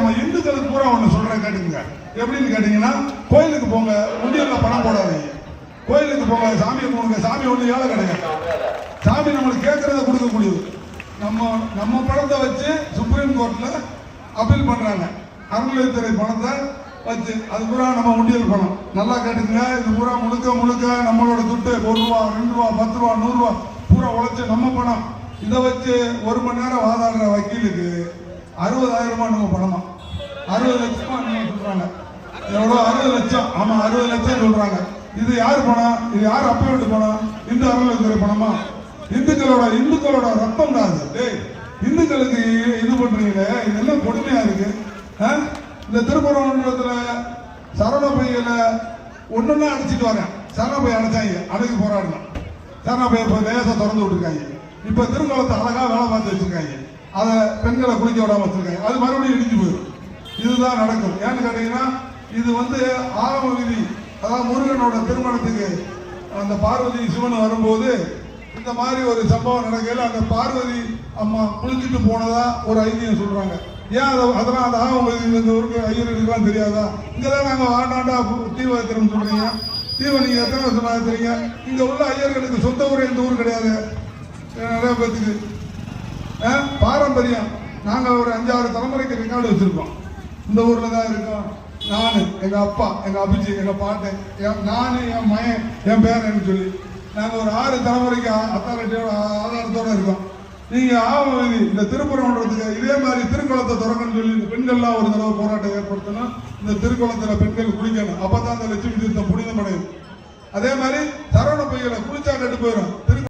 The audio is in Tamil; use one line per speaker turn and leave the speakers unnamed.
நம்ம இந்துக்களுக்கு பூரா ஒன்று சொல்கிறேன் கேட்டுங்க எப்படின்னு கேட்டிங்கன்னா கோயிலுக்கு போங்க உண்டியலில் பணம் போடாதீங்க. கோயிலுக்கு போங்க சாமியை போடுங்க சாமி ஒன்று ஏழை கிடையாது. சாமி நம்மளுக்கு கேட்குறத கொடுக்கக்கூடியது. நம்ம நம்ம பணத்தை வச்சு சுப்ரீம் கோர்ட்டில் அப்பீல் பண்ணுறாங்க அறநிலையத்துறை பணத்தை வச்சு அது பூரா நம்ம உண்டியல் பணம். நல்லா கேட்டுங்க இது பூரா முழுக்க முழுக்க நம்மளோட துட்டு ஒரு ரூபா ரெண்டு ரூபா பத்து ரூபா நூறுரூவா பூரா உழைச்சி நம்ம பணம். இதை வச்சு ஒரு மணி நேரம் வாதாடுற வக்கீலுக்கு அறுபதாயிரமா நம்ம பணமா? அறுபது லட்சமா நீங்க சொல்றாங்க. எவ்வளோ? அறுபது லட்சம். ஆமா அறுபது லட்சம் சொல்றாங்க. இது யார் பணம்? இது யார் அப்பீல் பணம்? இந்து அறநிலையத்துறை பணமா? இந்துக்களோட இந்துக்களோட ரத்தம் தான் அது. டேய் இந்துக்களுக்கு இது பண்றீங்களே? இதெல்லாம் கொடுமையா இருக்கு. ஆ? இந்த திருப்பரங்குன்றத்தில் சரண பையில ஒன்றுன்னா அடிச்சிட்டு வரேன். சரண பை அடைச்சாங்க. அடைக்கு போராடணும். சரண பைய இப்போ லேசாக திறந்து விட்டுருக்காங்க. இப்போ திருக்குளத்தை அழகாக வேலை பார்த்து வச்சிருக்காங்க. அதை பெண்களை குளிக்க விடாம வச்சிருக்காங்க. அது மறுபடியும் இடிஞ்சு போயிடும். இதுதான் நடக்கும். ஏன்னு கேட்டீங்கன்னா இது வந்து ஆரம்ப விதி. அதாவது முருகனோட திருமணத்துக்கு அந்த பார்வதி சிவன் வரும்போது இந்த மாதிரி ஒரு சம்பவம் நடக்கையில் அந்த பார்வதி அம்மா குளிச்சுட்டு போனதா ஒரு ஐதியம் சொல்றாங்க. ஏன் அதை அதெல்லாம் அந்த ஆகும் இந்த ஊருக்கு ஐயர்களுக்கெல்லாம் தெரியாதா? இங்கெல்லாம் நாங்கள் ஆண்டாண்டா தீவிரம் சொல்றீங்க. தீவ நீங்க எத்தனை வருஷம் இருக்கிறீங்க இங்க உள்ள ஐயர்களுக்கு சொந்த ஊர் இந்த ஊர் கிடையாது. நிறைய பேத்துக்கு. பாரம்பரியம். நாங்க ஒரு அஞ்சாறு தலைமுறைக்கு ரெக்கார்டு வச்சிருக்கோம். இந்த ஊர்ல தான் இருக்கோம். நானு எங்க அப்பா எங்க அபிஜி எங்க பாட்டு என் நானு என் மயன் என் பேரன்னு சொல்லி. நாங்க ஒரு ஆறு தலைமுறைக்கு அத்தாரிட்டியோட ஆதாரத்தோட இருக்கோம். நீங்க ஆவணி இந்த திருப்பரங்குன்றத்துக்கு இதே மாதிரி திருக்குளத்தை திறக்கணும்னு சொல்லி இந்த பெண்கள்லாம் ஒரு தடவை போராட்டம் ஏற்படுத்தணும் இந்த திருக்குளத்துல பெண்கள் குளிக்கணும். அப்பதான் அந்த லட்சுமி தீர்த்தம் புனிதமடையும். அதே மாதிரி சரவண பையில குளிச்சா கெட்டு போயிடும்